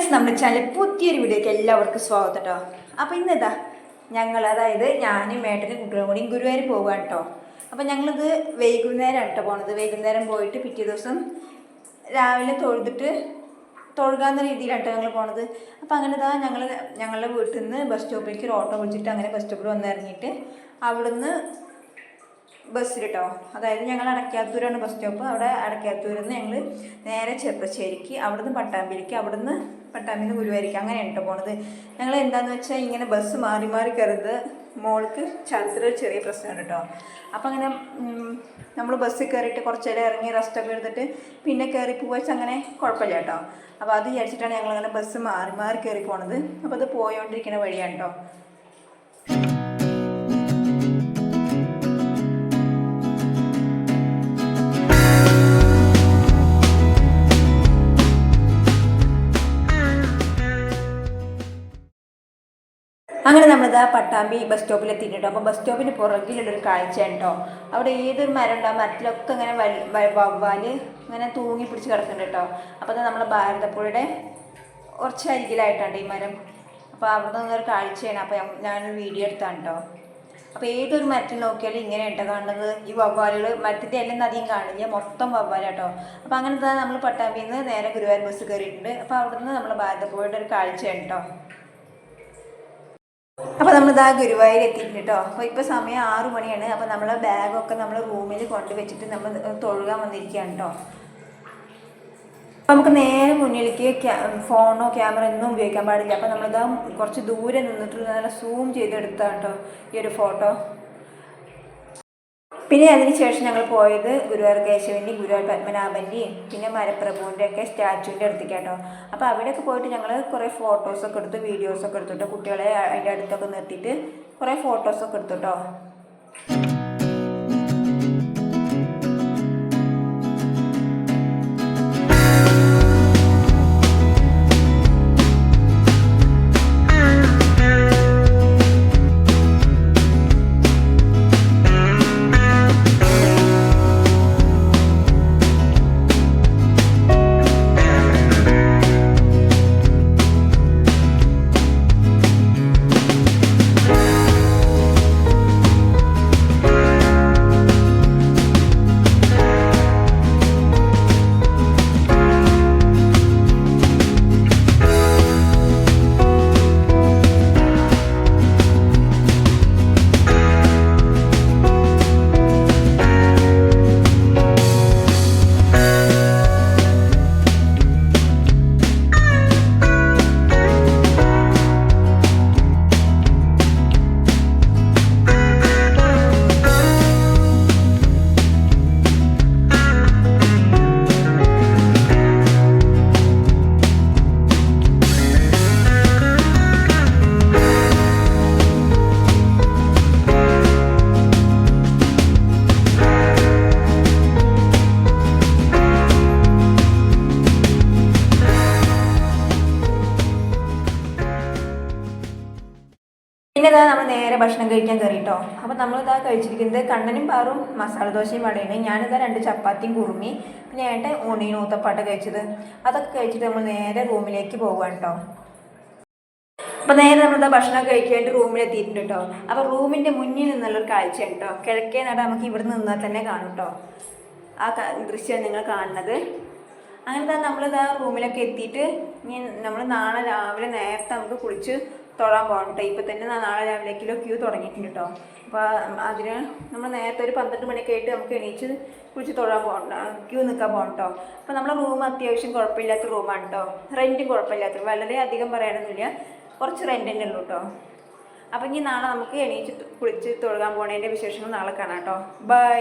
Friends നമ്മുടെ channel പുതിയൊരു വീഡിയോക്ക് എല്ലാവർക്കും സ്വാഗതം കേട്ടോ അപ്പോൾ ഇന്നിതാ ഞങ്ങൾ അതായത് ഞാനും മേട്ടനും കുട്ടികളും കൂടി ഗുരുവായൂർ പോവുകയാണ് കേട്ടോ അപ്പോൾ ഞങ്ങളിത് വൈകുന്നേരം കേട്ടോ പോണത്. വൈകുന്നേരം പോയിട്ട് പിറ്റേ ദിവസം രാവിലെ തൊഴുതിട്ട് തൊഴുകാന്ന രീതിയിലാണ് കേട്ടോ ഞങ്ങൾ പോണത്. അപ്പോൾ അങ്ങനെ ഇതാ ഞങ്ങൾ ഞങ്ങളുടെ വീട്ടിൽ നിന്ന് ബസ് സ്റ്റോപ്പിലേക്ക് ഒരു ഓട്ടോ വിളിച്ചിട്ട് അങ്ങനെ ബസ് സ്റ്റോപ്പിൽ വന്നിറങ്ങിയിട്ട് അവിടുന്ന് ബസ്സിൽ കേട്ടോ അതായത് ഞങ്ങൾ അടക്കാത്തൂരാണ് ബസ് സ്റ്റോപ്പ്. അവിടെ അടക്കാത്തൂരിൽ നിന്ന് ഞങ്ങൾ നേരെ ചെറുപ്പശ്ശേരിക്ക് അവിടുന്ന് പട്ടാമ്പിലേക്ക് അവിടുന്ന് പട്ടാമ്പിയിൽ നിന്ന് ഗുരുവായിരിക്കും അങ്ങനെയാണ് കേട്ടോ പോണത്. ഞങ്ങൾ എന്താണെന്ന് വെച്ചാൽ ഇങ്ങനെ ബസ് മാറി മാറി കയറുന്നത് മോൾക്ക് ഛർദ്ദിലൊരു ചെറിയ പ്രശ്നമുണ്ട് കേട്ടോ അപ്പം അങ്ങനെ നമ്മൾ ബസ്സിൽ കയറിയിട്ട് കുറച്ച് നേരം ഇറങ്ങി റെസ്റ്റൊക്കെ എടുത്തിട്ട് പിന്നെ കയറി പോവാച്ച് അങ്ങനെ കുഴപ്പമില്ല കേട്ടോ അപ്പോൾ അത് വിചാരിച്ചിട്ടാണ് ഞങ്ങളങ്ങനെ ബസ് മാറി മാറി കയറി പോണത്. അപ്പോൾ അത് പോയോണ്ടിരിക്കുന്ന വഴിയാണ് കേട്ടോ അങ്ങനെ നമ്മളിതാ പട്ടാമ്പി ബസ് സ്റ്റോപ്പിൽ എത്തിയിട്ടോ അപ്പോൾ ബസ് സ്റ്റോപ്പിന് പുറകിലുള്ളൊരു കാഴ്ചയാണ് കേട്ടോ അവിടെ ഏതൊരു മരം ഉണ്ടോ മരത്തിലൊക്കെ ഇങ്ങനെ വലി ഇങ്ങനെ തൂങ്ങി പിടിച്ച് കിടക്കുന്നുണ്ട് കേട്ടോ അപ്പോൾ അത് നമ്മളെ ഭാരതപ്പുഴയുടെ കുറച്ച് അരികിലായിട്ടാണ് ഈ മരം. അപ്പോൾ അവിടെ നിന്നൊരു കാഴ്ചയാണ്. അപ്പോൾ ഞാനൊരു വീഡിയോ എടുത്താണ് കേട്ടോ അപ്പോൾ ഏതൊരു മരത്തിൽ നോക്കിയാലും ഇങ്ങനെ ഉണ്ടോ കാണുന്നത്? ഈ വവ്വാലുകൾ മരത്തിന്റെ എല്ലാം അധികം കാണില്ല. മൊത്തം വവ്വാലാട്ടോ അപ്പോൾ അങ്ങനെ തന്നെ നമ്മൾ പട്ടാമ്പിയിൽ നിന്ന് നേരെ ഗുരുവായൂർ ബസ് കയറിയിട്ടുണ്ട് അപ്പോൾ അവിടുന്ന് നമ്മൾ ഭാരതപ്പുഴയുടെ ഒരു കാഴ്ചയാണ് കേട്ടോ അപ്പോൾ നമ്മളിതാ ഗുരുവായൂർ എത്തിയിട്ടുണ്ട് കേട്ടോ അപ്പോൾ ഇപ്പോൾ സമയം ആറു മണിയാണ്. അപ്പോൾ നമ്മൾ ബാഗൊക്കെ നമ്മൾ റൂമിൽ കൊണ്ടുവച്ചിട്ട് നമ്മൾ തൊഴുകാൻ വന്നിരിക്കുകയാണ് കേട്ടോ നമുക്ക് നേരെ മുന്നിലേക്ക് ഫോണോ ക്യാമറ ഒന്നും ഉപയോഗിക്കാൻ പാടില്ല. അപ്പോൾ നമ്മളിതാ കുറച്ച് ദൂരെ നിന്നിട്ട് നല്ല സൂം ചെയ്തെടുത്താണ് കേട്ടോ ഈ ഒരു ഫോട്ടോ. പിന്നെ അതിനുശേഷം ഞങ്ങൾ പോയത് ഗുരുവായൂർ കേശവന്റെയും ഗുരുവായൂർ പത്മനാഭന്റെയും പിന്നെ മരപ്രഭുവിന്റെ ഒക്കെ സ്റ്റാച്ചുവിന്റെ അടുത്തേക്ക് കേട്ടോ അപ്പോൾ അവിടെയൊക്കെ പോയിട്ട് ഞങ്ങൾ കുറേ ഫോട്ടോസൊക്കെ എടുത്ത് വീഡിയോസൊക്കെ എടുത്തു കേട്ടോ കുട്ടികളെ അതിന്റെ അടുത്തൊക്കെ നിർത്തിയിട്ട് കുറേ ഫോട്ടോസൊക്കെ എടുത്തു കേട്ടോ ഇതാ നമ്മൾ നേരെ ഭക്ഷണം കഴിക്കാൻ കയറിയിട്ടോ. അപ്പോൾ നമ്മളിതാ കഴിച്ചിരിക്കുന്നത് കണ്ണനും പാറും മസാല ദോശയും വടയാണ് ഞാനിതാ രണ്ട് ചപ്പാത്തിയും കുറുമി പിന്നെ ഏട്ടൻ ഉണ്ണിയും ഊത്തപ്പാട്ട് കഴിച്ചത്. അതൊക്കെ കഴിച്ചിട്ട് നമ്മൾ നേരെ റൂമിലേക്ക് പോവുകയാണ് കേട്ടോ അപ്പോൾ നേരെ നമ്മളിതാ ഭക്ഷണം കഴിക്കാൻ എത്തിയിട്ടുണ്ട് കേട്ടോ അപ്പോൾ റൂമിന്റെ മുന്നിൽ നിന്നുള്ളൊരു കാഴ്ചയാണ് കേട്ടോ കിഴക്കേ നട നമുക്ക് ഇവിടെ നിന്നാൽ തന്നെ കാണും കേട്ടോ ആ ദൃശ്യമാണ് ദൃശ്യം നിങ്ങൾ കാണുന്നത്. അങ്ങനെ തന്നെ നമ്മളിതാ റൂമിലൊക്കെ എത്തിയിട്ട് ഇനി നമ്മൾ നാളെ രാവിലെ നേരത്തെ നമുക്ക് കുളിച്ച് തൊഴാൻ പോകണം കേട്ടോ ഇപ്പം തന്നെ നാളെ രാവിലേക്കിലോ ക്യൂ തുടങ്ങിയിട്ടുണ്ട് കേട്ടോ. അപ്പോൾ അതിന് നമ്മൾ നേരത്തെ ഒരു പന്ത്രണ്ട് മണിയൊക്കെ ആയിട്ട് നമുക്ക് എണീച്ച് കുളിച്ച് തൊഴാൻ പോകണം ക്യൂ നിൽക്കാൻ പോകണം കേട്ടോ. അപ്പോൾ നമ്മളെ റൂം അത്യാവശ്യം കുഴപ്പമില്ലാത്ത റൂമാണ് കേട്ടോ. റെന്റും കുഴപ്പമില്ലാത്ത വളരെ അധികം പറയാനൊന്നുമില്ല. കുറച്ച് റെന്റ് തന്നെ ഉള്ളൂ കേട്ടോ. അപ്പോൾ ഇനി നാളെ നമുക്ക് എണീച്ച് കുളിച്ച് തൊഴുകാൻ പോണതിന്റെ വിശേഷങ്ങൾ നാളെ കാണാം കേട്ടോ. ബൈ